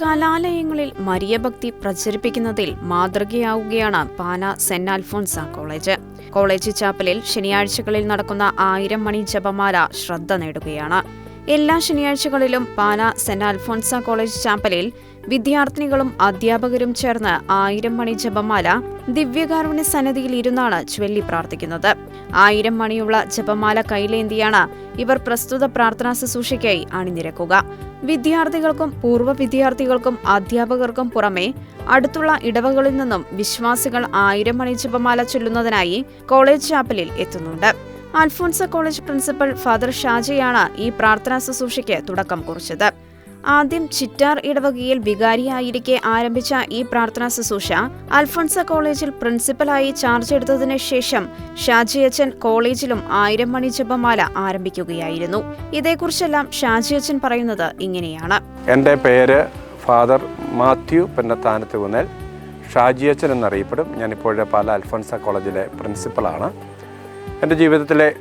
കലാലയങ്ങളിൽ മരിയഭക്തി പ്രചരിപ്പിക്കുന്നതിൽ മാതൃകയാവുകയാണ് Pala saint Alphonsa college. College ചാപ്പലിൽ ശനിയാഴ്ചകളിൽ നടക്കുന്ന ആയിരം മണി ജപമാല ശ്രദ്ധ നേടുകയാണ്. എല്ലാ ശനിയാഴ്ചകളിലും പാന സെന്റ് ആൽഫോൺസ കോളേജ് ചാപ്പലിൽ വിദ്യാർത്ഥിനികളും അധ്യാപകരും ചേർന്ന് ആയിരം മണി ജപമാല ദിവ്യകാരുണ്യ സന്നദ്ധിയിൽ ഇരുന്നാണ് ചൊല്ലി പ്രാർത്ഥിക്കുന്നത്. ആയിരം മണിയുള്ള ജപമാല കൈലേന്തിയാണ് ഇവർ പ്രസ്തുത പ്രാർത്ഥനാ ശുശ്രൂഷയ്ക്കായി അണിനിരക്കുക. വിദ്യാർത്ഥികൾക്കും പൂർവ വിദ്യാർത്ഥികൾക്കും അധ്യാപകർക്കും പുറമെ അടുത്തുള്ള ഇടവകളിൽ നിന്നും വിശ്വാസികൾ ആയിരം മണി ജപമാല ചൊല്ലുന്നതിനായി കോളേജ് ചാപ്പലിൽ എത്തുന്നുണ്ട്. അൽഫോൺസ കോളേജ് പ്രിൻസിപ്പൽ ഫാദർ ഷാജയാണ് ഈ പ്രാർത്ഥനാ ശുശ്രൂഷയ്ക്ക് തുടക്കം കുറിച്ചത്. ആദ്യം ചിറ്റാർ ഇടവകയിൽ വികാരിയായിരിക്കെ ആരംഭിച്ച ഈ പ്രാർത്ഥനാ ശുശ്രൂഷ അൽഫോൺസ കോളേജിൽ പ്രിൻസിപ്പലായി ചാർജ് എടുത്തതിന് ശേഷം ഷാജിയച്ചൻ കോളേജിലും ആയിരം മണി ജപമാല ആരംഭിക്കുകയായിരുന്നു. ഇതേക്കുറിച്ചെല്ലാം ഷാജിയച്ചൻ പറയുന്നത് ഇങ്ങനെയാണ്. എന്റെ പേര് ഫാദർ മാത്യു പെന്നത്താനത്ത് കുന്നൽ. ഷാജിയച്ചൻ എന്നറിയപ്പെടും. ഞാനിപ്പോഴെ പാല അൽഫോൺസ കോളേജിലെ പ്രിൻസിപ്പളാണ്. എന്റെ ജീവിതത്തിലെ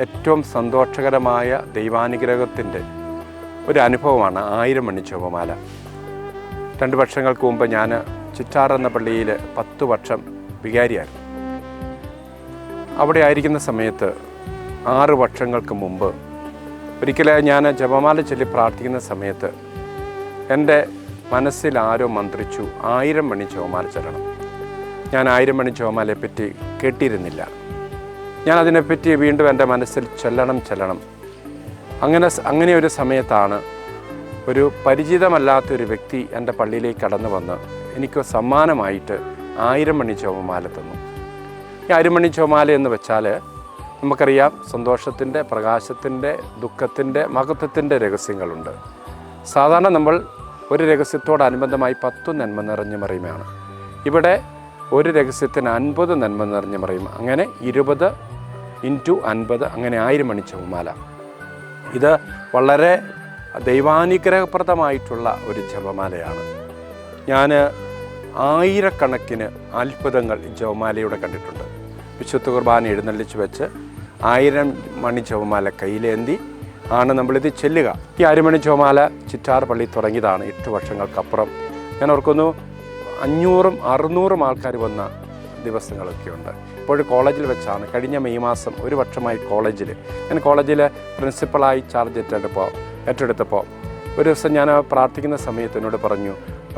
ഏറ്റവും സന്തോഷകരമായ ദൈവാനുഗ്രഹത്തിന്റെ ഒരു അനുഭവമാണ് ആയിരം മണി ചുവമാല രണ്ട് വർഷങ്ങൾക്ക് മുമ്പ് ഞാൻ ചിറ്റാർ എന്ന പള്ളിയിൽ പത്ത് വർഷം വികാരിയായിരുന്നു. അവിടെ ആയിരിക്കുന്ന സമയത്ത് ആറ് വർഷങ്ങൾക്ക് മുമ്പ് ഒരിക്കലും ഞാൻ ജപമാല ചൊല്ലി പ്രാർത്ഥിക്കുന്ന സമയത്ത് എന്റെ മനസ്സിൽ ആരോ മന്ത്രിച്ചു ആയിരം മണി ജപമാല ചൊല്ലണം. ഞാൻ ആയിരം മണി ചോമാലയെപ്പറ്റി കേട്ടിരുന്നില്ല. ഞാൻ അതിനെപ്പറ്റി വീണ്ടും എന്റെ മനസ്സിൽ ചൊല്ലണം ചൊല്ലണം അങ്ങനെ അങ്ങനെ ഒരു സമയത്താണ് ഒരു പരിചിതമല്ലാത്തൊരു വ്യക്തി എന്റെ പള്ളിയിലേക്ക് കടന്നു വന്ന് എനിക്ക് സമ്മാനമായിട്ട് ആയിരം മണി ചോമമാല തന്നു. ഈ ആയിരം മണി ചോമാല എന്ന് വെച്ചാൽ നമുക്കറിയാം സന്തോഷത്തിന്റെ പ്രകാശത്തിന്റെ ദുഃഖത്തിന്റെ മഹത്വത്തിന്റെ രഹസ്യങ്ങളുണ്ട്. സാധാരണ നമ്മൾ ഒരു രഹസ്യത്തോടനുബന്ധമായി പത്തു നന്മ നിറഞ്ഞു മറിയുമാണ് ഇവിടെ ഒരു രഹസ്യത്തിന് അൻപത് നന്മ നിറഞ്ഞു മറിയും. അങ്ങനെ ഇരുപത് ഇന്റു അൻപത് അങ്ങനെ ആയിരം മണി ചോമാല ഇത് വളരെ ദൈവാനുഗ്രഹപ്രദമായിട്ടുള്ള ഒരു ജപമാലയാണ്. ഞാൻ ആയിരക്കണക്കിന് അത്ഭുതങ്ങൾ ജപമാലയുടെ കണ്ടിട്ടുണ്ട്. വിശുദ്ധ കുർബാന എഴുന്നള്ളിച്ച് വെച്ച് ആയിരം മണി ജപമാല കയ്യിലേന്തി ആണ് നമ്മളിത് ചെല്ലുക. ഈ ആയിരമണി ജപമാല ചിറ്റാർ പള്ളി തുടങ്ങിയതാണ് എട്ട് വർഷങ്ങൾക്കപ്പുറം. ഞാൻ ഓർക്കുന്നു അഞ്ഞൂറും അറുന്നൂറും ആൾക്കാർ വന്ന ദിവസങ്ങളൊക്കെ ഉണ്ട്. ഇപ്പോൾ കോളേജിൽ വെച്ചാണ് കഴിഞ്ഞ മെയ് മാസം ഒരു വർഷമായി കോളേജിൽ ഞാൻ കോളേജിൽ പ്രിൻസിപ്പളായി ചാർജ് ഏറ്റെടുപ്പോൾ ഏറ്റെടുത്തപ്പോൾ ഒരു ദിവസം ഞാൻ പ്രാർത്ഥിക്കുന്ന സമയത്ത് എന്നോട് പറഞ്ഞു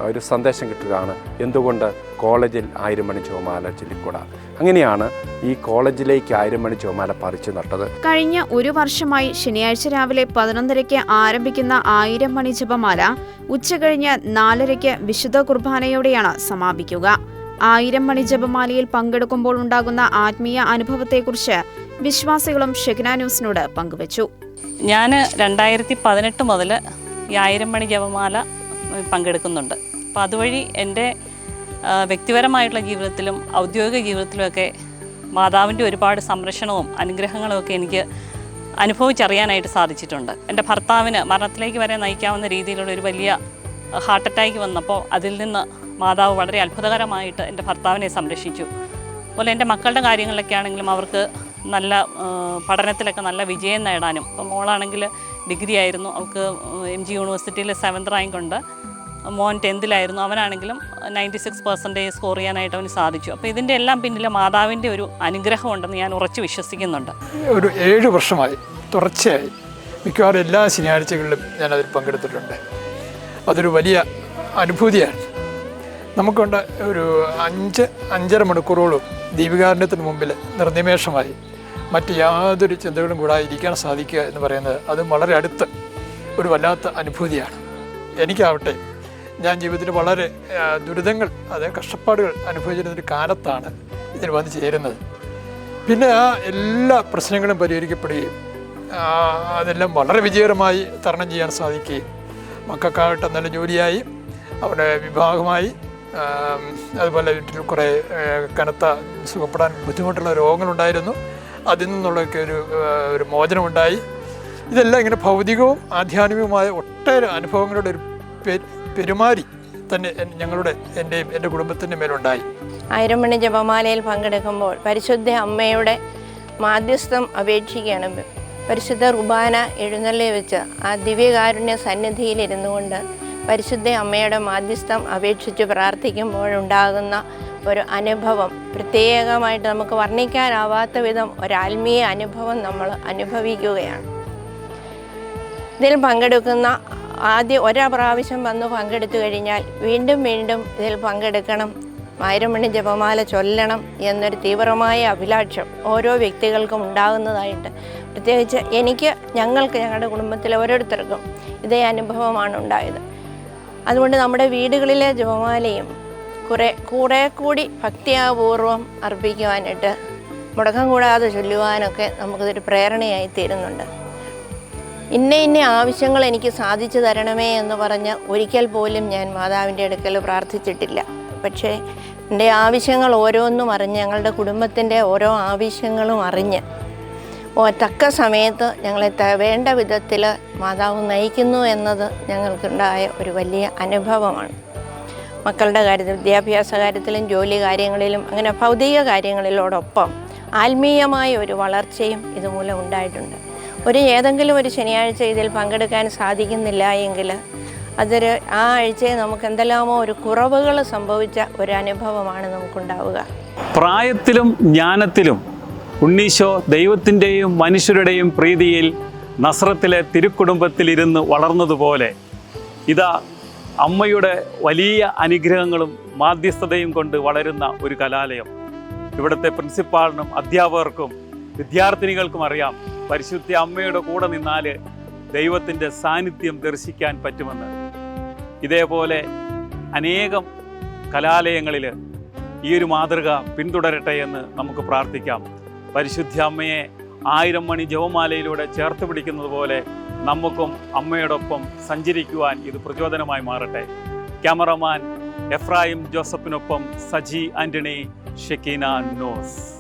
ഒരു സന്ദേശം കിട്ടുകയാണ്. എന്തുകൊണ്ട് കോളേജിൽ ആയിരം മണി ചുവമാല ചൊല്ലിക്കൂടാ? അങ്ങനെയാണ് ഈ കോളേജിലേക്ക് ആയിരം മണി ചുവമാല പറിച്ചു നട്ടത്. കഴിഞ്ഞ ഒരു വർഷമായി ശനിയാഴ്ച രാവിലെ പതിനൊന്നരയ്ക്ക് ആരംഭിക്കുന്ന ആയിരം മണി ജപമാല ഉച്ചകഴിഞ്ഞ് നാലരയ്ക്ക് വിശുദ്ധ കുർബാനയോടെയാണ് സമാപിക്കുക. ആയിരം മണി ജപമാലയിൽ പങ്കെടുക്കുമ്പോൾ ഉണ്ടാകുന്ന ആത്മീയ അനുഭവത്തെക്കുറിച്ച് വിശ്വാസികളും ഷെഗ്ന ന്യൂസിനോട് പങ്കുവച്ചു. ഞാൻ രണ്ടായിരത്തി പതിനെട്ട് മുതൽ ഈ ആയിരം മണി ജപമാല പങ്കെടുക്കുന്നുണ്ട്. അപ്പോൾ അതുവഴി എന്റെ വ്യക്തിപരമായിട്ടുള്ള ജീവിതത്തിലും ഔദ്യോഗിക ജീവിതത്തിലുമൊക്കെ മാതാവിന്റെ ഒരുപാട് സംരക്ഷണവും അനുഗ്രഹങ്ങളും ഒക്കെ എനിക്ക് അനുഭവിച്ചറിയാനായിട്ട് സാധിച്ചിട്ടുണ്ട്. എന്റെ ഭർത്താവിന് മരണത്തിലേക്ക് വരെ നയിക്കാവുന്ന രീതിയിലുള്ള ഒരു വലിയ ഹാർട്ട് അറ്റാക്ക് വന്നപ്പോൾ അതിൽ നിന്ന് മാതാവ് വളരെ അത്ഭുതകരമായിട്ട് എന്റെ ഭർത്താവിനെ സംരക്ഷിച്ചു. അതുപോലെ എന്റെ മക്കളുടെ കാര്യങ്ങളിലൊക്കെ ആണെങ്കിലും അവർക്ക് നല്ല പഠനത്തിലൊക്കെ നല്ല വിജയം നേടാനും. ഇപ്പം മോളാണെങ്കിൽ ഡിഗ്രി ആയിരുന്നു. അവൾക്ക് എം ജി യൂണിവേഴ്സിറ്റിയിൽ സെവൻത് റാങ്ക് ഉണ്ട്. മോൻ ടെൻത്തിലായിരുന്നു. അവനാണെങ്കിലും നയന്റി സിക്സ് പെർസെന്റേജ് സ്കോർ ചെയ്യാനായിട്ട് അവന് സാധിച്ചു. അപ്പോൾ ഇതിന്റെ എല്ലാം പിന്നിൽ മാതാവിന്റെ ഒരു അനുഗ്രഹം ഉണ്ടെന്ന് ഞാൻ ഉറച്ചു വിശ്വസിക്കുന്നുണ്ട്. ഒരു ഏഴ് വർഷമായി തുടർച്ചയായി മിക്കവാറും എല്ലാ ശനിയാഴ്ചകളിലും ഞാനതിൽ പങ്കെടുത്തിട്ടുണ്ട്. അതൊരു വലിയ അനുഭൂതിയാണ്. നമുക്കുണ്ട് ഒരു അഞ്ച് അഞ്ചര മണിക്കൂറോളം ദീപികാരണ്യത്തിന് മുമ്പിൽ നിർനിമേഷമായി. മറ്റ് യാതൊരു ചിന്തകളും കൂടാതെ ഇരിക്കാൻ സാധിക്കുക എന്ന് പറയുന്നത് അത് വളരെ അടുത്ത് ഒരു വല്ലാത്ത അനുഭൂതിയാണ്. എനിക്കാവട്ടെ ഞാൻ ജീവിതത്തിൽ വളരെ ദുരിതങ്ങൾ അതായത് കഷ്ടപ്പാടുകൾ അനുഭവിച്ചിരുന്നൊരു കാലത്താണ് ഇതിന് വന്ന് ചേരുന്നത്. പിന്നെ ആ എല്ലാ പ്രശ്നങ്ങളും പരിഹരിക്കപ്പെടുകയും അതെല്ലാം വളരെ വിജയകരമായി തരണം ചെയ്യാൻ സാധിക്കുകയും മക്കൾക്കാകട്ടെ നല്ല ജോലിയായി അവരുടെ വിഭാഗമായി അതുപോലെ വീട്ടിൽ കുറേ കനത്ത സുഖപ്പെടാൻ ബുദ്ധിമുട്ടുള്ള രോഗങ്ങളുണ്ടായിരുന്നു. അതിൽ നിന്നുള്ളൊക്കെ ഒരു ഒരു മോചനമുണ്ടായി. ഇതെല്ലാം ഇങ്ങനെ ഭൗതികവും ആധ്യാത്മികവുമായ ഒട്ടേറെ അനുഭവങ്ങളുടെ ഒരു പെരുമാറി തന്നെ ഞങ്ങളുടെ എന്റെയും എന്റെ കുടുംബത്തിന്റെ മേലുണ്ടായി. ആയിരം മണി ജപമാലയിൽ പങ്കെടുക്കുമ്പോൾ പരിശുദ്ധ അമ്മയുടെ മാധ്യസ്ഥം അപേക്ഷിക്കുകയാണ്. പരിശുദ്ധ റുബാന എഴുന്നള്ളി വെച്ച് ആ ദിവ്യകാരുണ്യ സന്നിധിയിൽ ഇരുന്നു കൊണ്ട് പരിശുദ്ധ അമ്മയുടെ മാധ്യസ്ഥം അപേക്ഷിച്ച് പ്രാർത്ഥിക്കുമ്പോഴുണ്ടാകുന്ന ഒരു അനുഭവം. പ്രത്യേകമായിട്ട് നമുക്ക് വർണിക്കാനാവാത്ത വിധം ഒരു ആത്മീയ അനുഭവം നമ്മൾ അനുഭവിക്കുകയാണ്. ഇതിൽ പങ്കെടുക്കുന്ന ആദ്യ ഒരാ പ്രാവശ്യം വന്ന് പങ്കെടുത്തു കഴിഞ്ഞാൽ വീണ്ടും വീണ്ടും ഇതിൽ പങ്കെടുക്കണം. മായിരമണി ജപമാല ചൊല്ലണം എന്നൊരു തീവ്രമായ അഭിലാഷം ഓരോ വ്യക്തികൾക്കും ഉണ്ടാകുന്നതായിട്ട്. പ്രത്യേകിച്ച് എനിക്ക് ഞങ്ങൾക്ക് ഞങ്ങളുടെ കുടുംബത്തിലെ ഓരോരുത്തർക്കും ഇതേ അനുഭവമാണ് ഉണ്ടായത്. അതുകൊണ്ട് നമ്മുടെ വീടുകളിലെ ജപമാലയും കുറേ കുറേ കൂടി ഭക്തിയാപൂർവം അർപ്പിക്കുവാനായിട്ട് മുടക്കം കൂടാതെ ചൊല്ലുവാനൊക്കെ നമുക്കിതൊരു പ്രേരണയായി തീരുന്നുണ്ട്. ഇന്ന ഇന്ന ആവശ്യങ്ങൾ എനിക്ക് സാധിച്ചു തരണമേ എന്ന് പറഞ്ഞ് ഒരിക്കൽ പോലും ഞാൻ മാതാവിന്റെ അടുക്കൽ പ്രാർത്ഥിച്ചിട്ടില്ല. പക്ഷേ എന്റെ ആവശ്യങ്ങൾ ഓരോന്നും അറിഞ്ഞ് ഞങ്ങളുടെ കുടുംബത്തിന്റെ ഓരോ ആവശ്യങ്ങളും അറിഞ്ഞ് തക്ക സമയത്ത് ഞങ്ങളെ വേണ്ട വിധത്തിൽ മാതാവ് നയിക്കുന്നു എന്നത് ഞങ്ങൾക്കുണ്ടായ ഒരു വലിയ അനുഭവമാണ്. മക്കളുടെ കാര്യത്തിൽ വിദ്യാഭ്യാസ കാര്യത്തിലും ജോലി കാര്യങ്ങളിലും അങ്ങനെ ഭൗതിക കാര്യങ്ങളിലോടൊപ്പം ആത്മീയമായ ഒരു വളർച്ചയും ഇതുമൂലം ഉണ്ടായിട്ടുണ്ട്. ഒരു ഏതെങ്കിലും ഒരു ശനിയാഴ്ച ഇതിൽ പങ്കെടുക്കാൻ സാധിക്കുന്നില്ല എങ്കിൽ അതൊരു ആ ആഴ്ചയെ നമുക്ക് എന്തെല്ലാമോ ഒരു കുറവുകൾ സംഭവിച്ച ഒരു അനുഭവമാണ് നമുക്കുണ്ടാവുക. പ്രായത്തിലും ജ്ഞാനത്തിലും ഉണ്ണീശോ ദൈവത്തിന്റെയും മനുഷ്യരുടെയും പ്രീതിയിൽ നസ്രത്തിലെ തിരുക്കുടുംബത്തിലിരുന്ന് വളർന്നതുപോലെ ഇതാ അമ്മയുടെ വലിയ അനുഗ്രഹങ്ങളും മാധ്യസ്ഥതയും കൊണ്ട് വളരുന്ന ഒരു കലാലയം. ഇവിടുത്തെ പ്രിൻസിപ്പാളിനും അധ്യാപകർക്കും വിദ്യാർത്ഥിനികൾക്കും അറിയാം പരിശുദ്ധ അമ്മയുടെ കൂടെ നിന്നാൽ ദൈവത്തിന്റെ സാന്നിധ്യം ദർശിക്കാൻ പറ്റുമെന്ന്. ഇതേപോലെ അനേകം കലാലയങ്ങളിൽ ഈ ഒരു മാതൃക പിന്തുടരട്ടെ എന്ന് നമുക്ക് പ്രാർത്ഥിക്കാം. പരിശുദ്ധ അമ്മയെ ആയിരം മണി ജവമാലയിലൂടെ ചേർത്ത് പിടിക്കുന്നത് പോലെ നമുക്കും അമ്മയോടൊപ്പം സഞ്ചരിക്കുവാൻ ഇത് പ്രചോദനമായി മാറട്ടെ. ക്യാമറമാൻ എഫ്രായിം ജോസഫിനൊപ്പം സജി ആന്റണി ഷെക്കീന നോസ്.